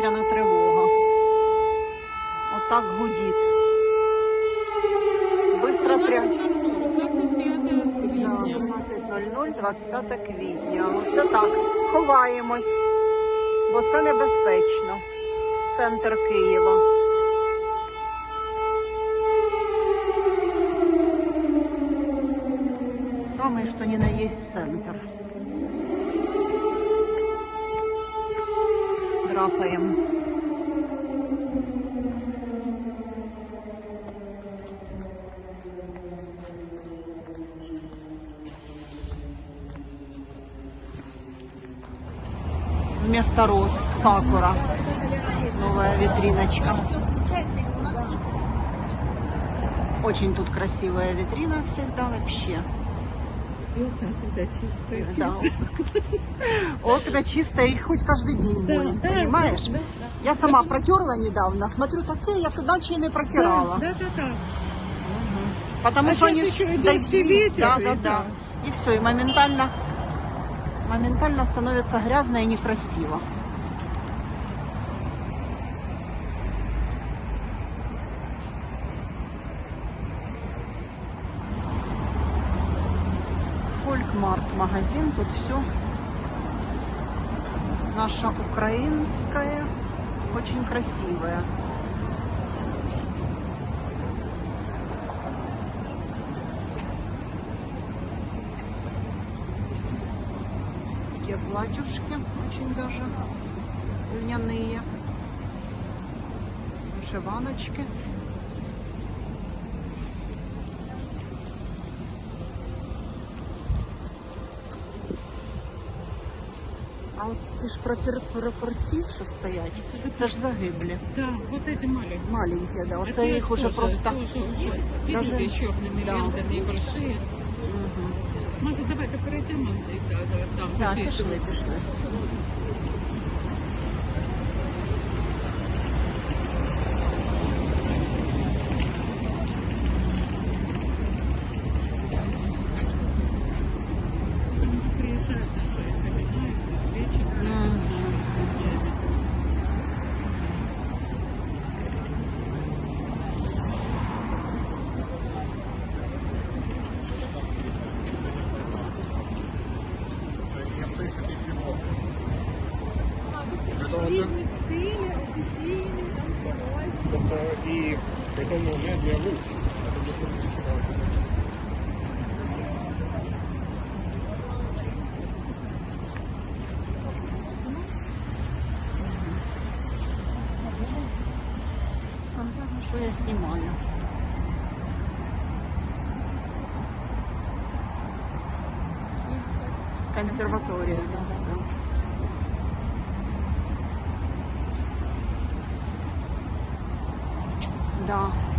повітряна тривога. Отак гудить. Бистро прям. 25 квітня. 12.00, 25 квітня. Оце так. Ховаємось, бо це небезпечно. Центр Києва. Самый что ни на есть центр. Драпаем. Вместо роз сакура. Новая витриночка. Очень тут красивая витрина всегда вообще. И окна всегда чистые. Да. Окна чистые, их хоть каждый день Да, моют, да, понимаешь? да, Я сама протерла недавно, смотрю, таке, як наче і не протирала. Да, да, да. Потому А что они еще дожди. ветер, Да, да, да. да. И все, и моментально, моментально становится грязно и некрасиво. Фолькмарт магазин, тут все наша украинская, очень красивая. Такие платьюшки очень даже льняные. Вышиваночки. А от ці ж пропір- прапорці, що стоять, це ж загиблі. Да, вот эти маленькие. Маленькі, да. Оце Это їх уже тоже- просто. Тоже уже, Даже- видите, с черными Да. лентами и большие. Мгм. Может, давайте пройдем и да, да, там. Да, какие пішли, штуки. пішли. e botando no médio a luz. Foi testemunho. Conservatório. Conservatório. Консерваторія. да. Да.